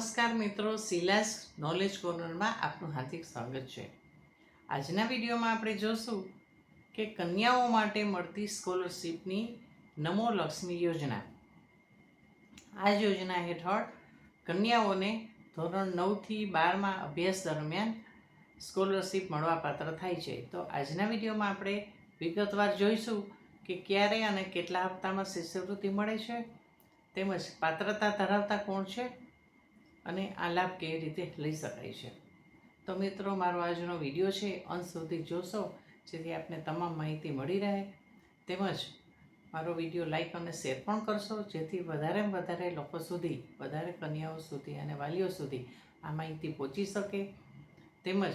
નમસ્કાર મિત્રો સિલાસ નોલેજ કોર્નરમાં આપનું હાર્દિક સ્વાગત છે. આજના વિડીયોમાં આપણે જોશું કે કન્યાઓ માટે મળતી સ્કોલરશીપની નમો લક્ષ્મી યોજના. આ યોજના હેઠળ કન્યાઓને ધોરણ નવથી બારમાં અભ્યાસ દરમિયાન સ્કોલરશિપ મળવાપાત્ર થાય છે. તો આજના વિડીયોમાં આપણે વિગતવાર જોઈશું કે ક્યારે અને કેટલા હપ્તામાં શિષ્યવૃત્તિ મળે છે, તેમજ પાત્રતા ધરાવતા કોણ છે અને આ લાભ કેવી રીતે લઈ શકાય છે. તો મિત્રો, મારો આજનો વીડિયો છે અંત સુધી જોશો. જેથી આપને તમામ માહિતી મળી રહે. તેમજ મારો વીડિયો લાઈક અને શેર પણ કરશો, જેથી વધારેમાં વધારે લોકો સુધી, વધારે કન્યાઓ સુધી અને વાલીઓ સુધી આ માહિતી પહોંચી શકે. તેમજ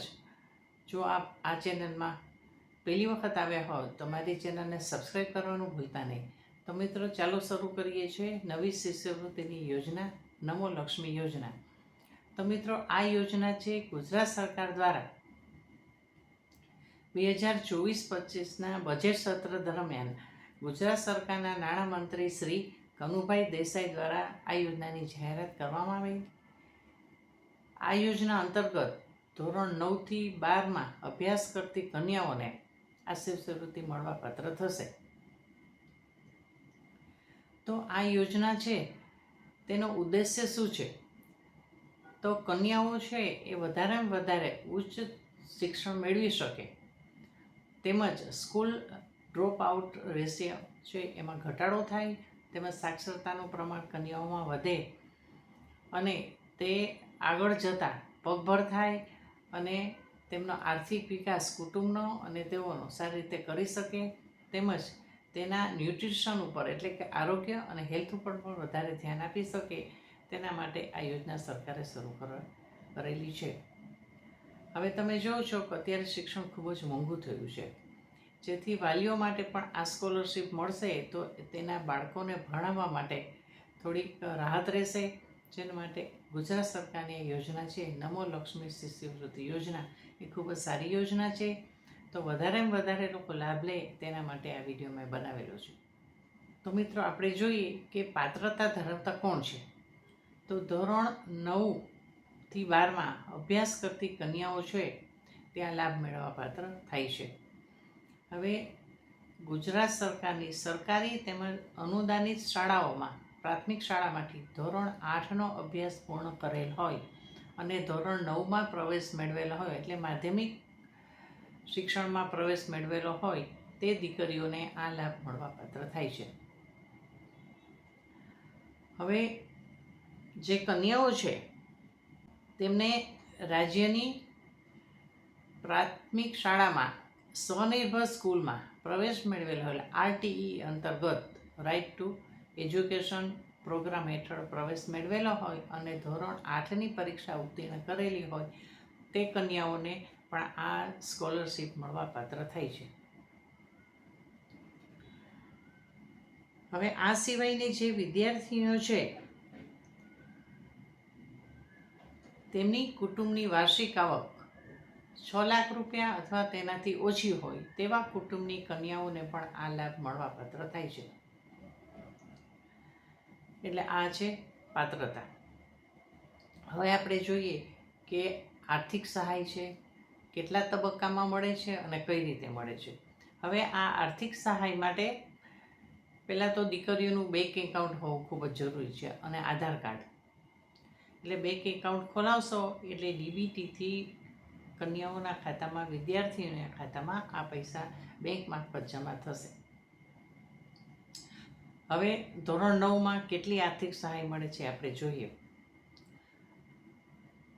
જો આપ આ ચેનલમાં પહેલી વખત આવ્યા હો તો મારી ચેનલને સબસ્ક્રાઈબ કરવાનું ભૂલતા નહીં. તો મિત્રો, ચાલો શરૂ કરીએ છીએ નવી શિષ્યવૃત્તિની યોજના. નમો લક્ષ્મી યોજના. તો મિત્રો, આ યોજના છે ગુજરાત સરકાર દ્વારા બે હજાર ચોવીસ પચીસના બજેટ સત્ર દરમિયાન ગુજરાત સરકારના નાણામંત્રી શ્રી કનુભાઈ દેસાઈ દ્વારા આ યોજનાની જાહેરાત કરવામાં આવી. આ યોજના અંતર્ગત ધોરણ નવથી બારમાં અભ્યાસ કરતી કન્યાઓને આ શિષ્યવૃત્તિ મળવાપાત્ર થશે. તો આ યોજના છે તેનો ઉદ્દેશ્ય શું છે? તો કન્યાઓ છે એ વધારેમાં વધારે ઉચ્ચ શિક્ષણ મેળવી શકે. તેમજ સ્કૂલ ડ્રોપ આઉટ રેશિયો છે એમાં ઘટાડો થાય, તેમજ સાક્ષરતાનું પ્રમાણ કન્યાઓમાં વધે અને તે આગળ જતાં પગભર થાય અને તેમનો આર્થિક વિકાસ કુટુંબનો અને તેઓનો સારી રીતે કરી શકે. તેમજ તેના ન્યુટ્રિશન ઉપર, એટલે કે આરોગ્ય અને હેલ્થ ઉપર પણ વધારે ધ્યાન આપી શકે તેના માટે આ યોજના સરકારે શરૂ કર- કરેલી છે. હવે તમે જોવો છો કે અત્યારે શિક્ષણ ખૂબ જ મોંઘું થયું છે. જેથી વાલીઓ માટે પણ આ સ્કોલરશિપ મળશે તો તેના બાળકોને ભણાવવા માટે થોડીક રાહત રહેશે. જેના માટે ગુજરાત સરકારની યોજના છે. નમો લક્ષ્મી શિષ્યવૃત્તિ યોજના. એ ખૂબ જ સારી યોજના છે. તો વધારેમાં વધારે લોકો લાભ લે તેના માટે આ વીડિયો મેં બનાવેલો છે. તો મિત્રો, આપણે જોઈએ કે પાત્રતા ધરાવતા કોણ છે? તો ધોરણ નવથી બારમાં અભ્યાસ કરતી કન્યાઓ છે, ત્યાં લાભ મેળવવા પાત્ર થાય છે. હવે ગુજરાત સરકારની સરકારી તેમજ અનુદાનિત શાળાઓમાં પ્રાથમિક શાળામાંથી ધોરણ આઠનો અભ્યાસ પૂર્ણ કરેલ હોય અને ધોરણ નવમાં પ્રવેશ મેળવેલો હોય એટલે માધ્યમિક શિક્ષણમાં પ્રવેશ મેળવેલો હોય તે દીકરીઓને આ લાભ મળવાપાત્ર થાય છે. હવે જે કન્યાઓ છે, તેમને રાજ્યની પ્રાથમિક શાળામાં સ્વનિર્ભર સ્કૂલમાં પ્રવેશ મેળવેલો હોય આરટીઈ અંતર્ગત રાઇટ ટુ એજ્યુકેશન પ્રોગ્રામ હેઠળ પ્રવેશ મેળવેલો હોય અને ધોરણ આઠની પરીક્ષા ઉત્તીર્ણ કરેલી હોય, તે કન્યાઓને પણ આ સ્કોલરશિપ મળવા પાત્ર થાય છે. હવે આ સિવાયની જે વિદ્યાર્થીઓ છે, તેમની કુટુંબની વાર્ષિક આવક છ લાખ રૂપિયા અથવા તેનાથી ઓછી હોય તેવા કુટુંબની કન્યાઓને પણ આ લાભ મળવાપાત્ર થાય છે. એટલે આ છે પાત્રતા. હવે આપણે જોઈએ કે આર્થિક સહાય છે કેટલા તબક્કામાં મળે છે અને કઈ રીતે મળે છે. હવે આ આર્થિક સહાય માટે પહેલાં તો દીકરીઓનું બેંક એકાઉન્ટ હોવું ખૂબ જ જરૂરી છે અને આધાર કાર્ડ. એટલે બેંક એકાઉન્ટ ખોલાવશો એટલે ડીબીટીથી કન્યાઓના ખાતામાં, વિદ્યાર્થીઓના ખાતામાં આ પૈસા બેંક મારફત જમા થશે. હવે ધોરણ નવમાં કેટલી આર્થિક સહાય મળે છે આપણે જોઈએ.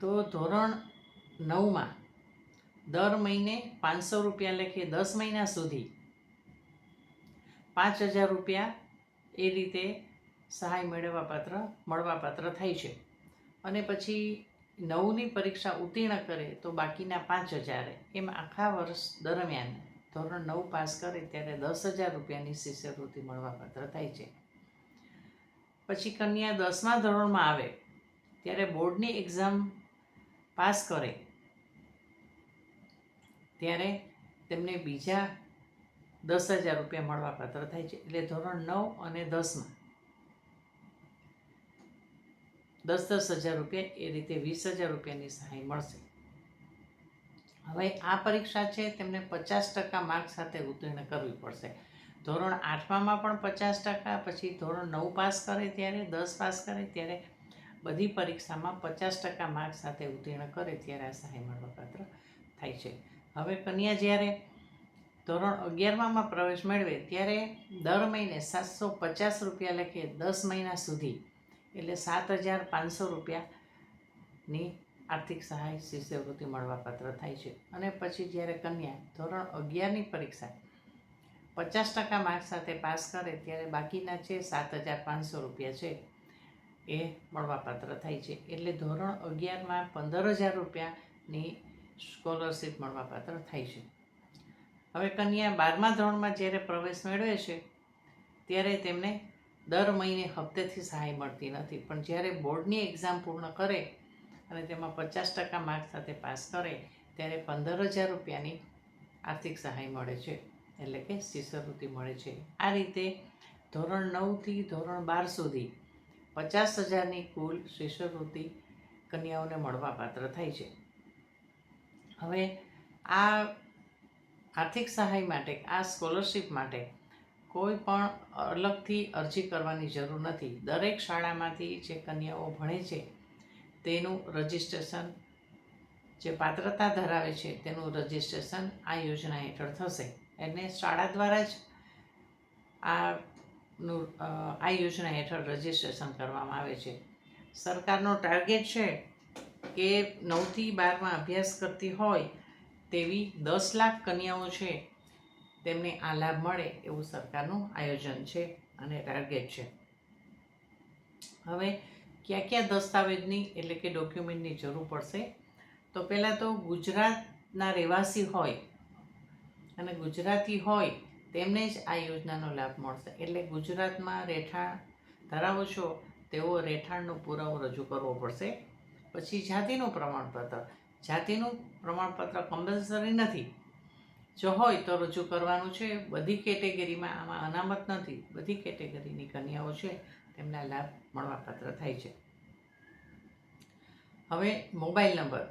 તો ધોરણ નવમાં દર મહિને પાંચસો રૂપિયા લેખે દસ મહિના સુધી પાંચ હજાર રૂપિયા એ રીતે સહાય મેળવવા પાત્ર, મળવા થાય છે. અને પછી નવની પરીક્ષા ઉત્તીર્ણ કરે તો બાકીના પાંચ હજાર. એમ આખા વર્ષ દરમિયાન ધોરણ નવ પાસ કરે ત્યારે દસ હજાર રૂપિયાની શિષ્યવૃત્તિ મળવાપાત્ર થાય છે. પછી કન્યા દસમા ધોરણમાં આવે. ત્યારે બોર્ડની એક્ઝામ પાસ કરે. ત્યારે તેમને બીજા દસ હજાર રૂપિયા મળવાપાત્ર થાય છે. એટલે ધોરણ નવ અને દસમાં દસ દસ હજાર રૂપિયા એ રીતે વીસ હજાર રૂપિયાની સહાય મળશે. હવે આ પરીક્ષા છે તેમને પચાસ ટકા માર્ક સાથે ઉત્તીર્ણ કરવી પડશે. ધોરણ આઠમામાં પણ પચાસ ટકા, પછી ધોરણ નવ પાસ કરે ત્યારે, દસ પાસ કરે ત્યારે બધી પરીક્ષામાં પચાસ ટકા માર્ક સાથે ઉત્તીર્ણ કરે ત્યારે આ સહાય મળવાપાત્ર થાય છે. હવે કન્યા જ્યારે ધોરણ અગિયારમાં પ્રવેશ મેળવે, ત્યારે દર મહિને સાતસો પચાસ રૂપિયા લખે દસ મહિના સુધી. એટલે સાત હજાર પાંચસો રૂપિયાની આર્થિક સહાય શિષ્યવૃત્તિ મળવાપાત્ર થાય છે. અને પછી જ્યારે કન્યા ધોરણ અગિયારની પરીક્ષા પચાસ ટકા માર્ક સાથે પાસ કરે, ત્યારે બાકીના છે સાત હજાર પાંચસો રૂપિયા છે એ મળવાપાત્ર થાય છે. એટલે ધોરણ અગિયારમાં પંદર હજાર રૂપિયાની સ્કોલરશીપ મળવાપાત્ર થાય છે. હવે કન્યા બારમા ધોરણમાં જ્યારે પ્રવેશ મેળવે છે, ત્યારે તેમને દર મહિને હપ્તેથી સહાય મળતી નથી. પણ જ્યારે બોર્ડની એક્ઝામ પૂર્ણ કરે અને તેમાં પચાસ ટકા માર્ક સાથે પાસ કરે, ત્યારે પંદર હજાર રૂપિયાની આર્થિક સહાય મળે છે. એટલે કે શિષ્યવૃત્તિ મળે છે. આ રીતે ધોરણ નવથી ધોરણ બાર સુધી પચાસ હજારની કુલ શિષ્યવૃત્તિ કન્યાઓને મળવાપાત્ર થાય છે. હવે આ આર્થિક સહાય માટે, આ સ્કોલરશિપ માટે કોઈ પણ અલગથી અરજી કરવાની જરૂર નથી. દરેક શાળામાંથી જે કન્યાઓ ભણે છે, તેનું રજિસ્ટ્રેશન જે પાત્રતા ધરાવે છે, તેનું રજિસ્ટ્રેશન આ યોજના હેઠળ થશે. એને શાળા દ્વારા જ આનું આ યોજના હેઠળ રજિસ્ટ્રેશન કરવામાં આવે છે. સરકારનો ટાર્ગેટ છે કે નવથી બારમાં અભ્યાસ કરતી હોય તેવી દસ લાખ કન્યાઓ છે, તેમને આ લાભ મળે એવું સરકારનું આયોજન છે અને ટાર્ગેટ છે. હવે કયા કયા દસ્તાવેજની એટલે કે ડોક્યુમેન્ટની જરૂર પડશે? તો પહેલાં તો ગુજરાતના રહેવાસી હોય અને ગુજરાતી હોય તેમને જ આ યોજનાનો લાભ મળશે. એટલે ગુજરાતમાં રહેઠાણ, ધરાવો છો તેવો રહેઠાણનો પુરાવો રજૂ કરવો પડશે. પછી જાતિનું પ્રમાણપત્ર. જાતિનું પ્રમાણપત્ર કમ્પલસરી નથી. જો હોય તો રજૂ કરવાનું છે. બધી કેટેગરીમાં આમાં અનામત નથી. બધી કેટેગરીની કન્યાઓ છે, તેમના લાભ મળવાપાત્ર થાય છે. હવે મોબાઈલ નંબર.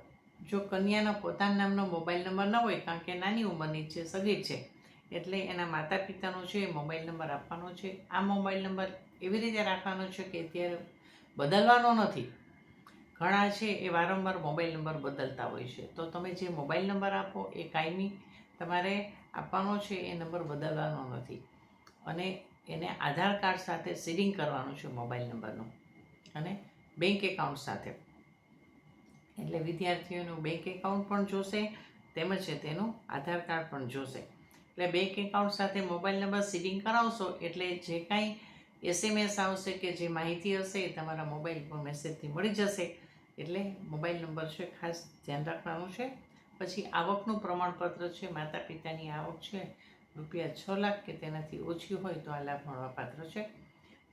જો કન્યાનો પોતાના નામનો મોબાઈલ નંબર ન હોય, કારણ કે નાની ઉંમરની છે, સગીર છે, એટલે એના માતા પિતાનો છે, મોબાઈલ નંબર આપવાનો છે. આ મોબાઈલ નંબર એવી રીતે રાખવાનો છે કે અત્યારે બદલવાનો નથી. ઘણા છે એ વારંવાર મોબાઈલ નંબર બદલતા હોય છે. તો તમે જે મોબાઈલ નંબર આપો એ કાયમી તમારે આપવાનો છે એ નંબર બદલવાનો નથી. અને એને આધાર કાર્ડ સાથે સીડિંગ કરવાનું છે મોબાઈલ નંબરનું. અને બેંક એકાઉન્ટ સાથે. એટલે વિદ્યાર્થીઓનું બેંક એકાઉન્ટ પણ જોશે તેમજ તેનું આધાર કાર્ડ પણ જોશે. એટલે બેંક એકાઉન્ટ સાથે મોબાઈલ નંબર સીડિંગ કરાવશો એટલે જે કાંઈ એસએમએસ આવશે કે જે માહિતી હશે એ તમારા મોબાઈલ પર મેસેજથી મળી જશે. એટલે મોબાઈલ નંબર છે, ખાસ ધ્યાન રાખવાનું છે. પછી આવકનું પ્રમાણપત્ર છે માતા પિતાની આવક છે, રૂપિયા છ લાખ કે તેનાથી ઓછી હોય તો આ લાભ મળવાપાત્ર છે.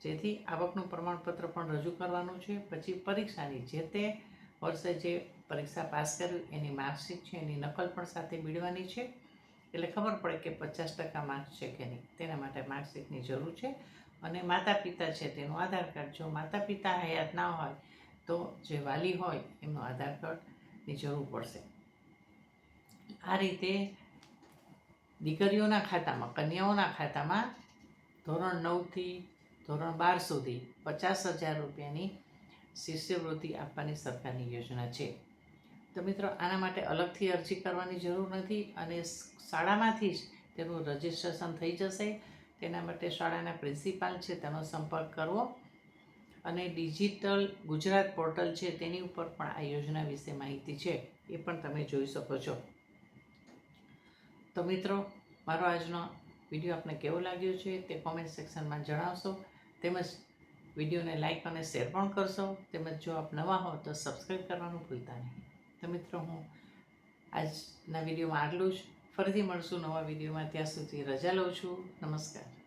જેથી આવકનું પ્રમાણપત્ર પણ રજૂ કરવાનું છે. પછી પરીક્ષાની જે તે વર્ષે જે પરીક્ષા પાસ કર્યું, એની માર્કશીટ છે, એની નકલ પણ સાથે મેળવાની છે. એટલે ખબર પડે કે પચાસ ટકા માર્ક્સ છે કે નહીં. તેના માટે માર્કશીટની જરૂર છે. અને માતા પિતા છે, તેનું આધાર કાર્ડ. જો માતા પિતા હયાત ના હોય તો જે વાલી હોય, એમનો આધાર કાર્ડની જરૂર પડશે. આ રીતે દીકરીઓના ખાતામાં, કન્યાઓના ખાતામાં ધોરણ નવથી ધોરણ બાર સુધી પચાસ હજાર રૂપિયાની શિષ્યવૃત્તિ આપવાની સરકારની યોજના છે. તો મિત્રો, આના માટે અલગથી અરજી કરવાની જરૂર નથી અને શાળામાંથી જ તેનું રજિસ્ટ્રેશન થઈ જશે. તેના માટે શાળાના પ્રિન્સિપાલ છે, તેનો સંપર્ક કરવો. અને ડિજિટલ ગુજરાત પોર્ટલ છે, તેની ઉપર પણ આ યોજના વિશે માહિતી છે, એ પણ તમે જોઈ શકો છો. તો મિત્રો, મારો આજનો વીડિયો આપને કેવો લાગ્યો છે, તે કોમેન્ટ સેક્શનમાં જણાવશો. તેમજ વિડીયોને લાઈક અને શેર પણ કરશો. તેમજ જો આપ નવા હો, તો સબસ્ક્રાઈબ કરવાનું ભૂલતા નહીં. તો મિત્રો, હું આજના વિડીયોમાં આટલું જ. ફરીથી મળશું નવા વિડીયોમાં. ત્યાં સુધી રજા લઉં છું. નમસ્કાર.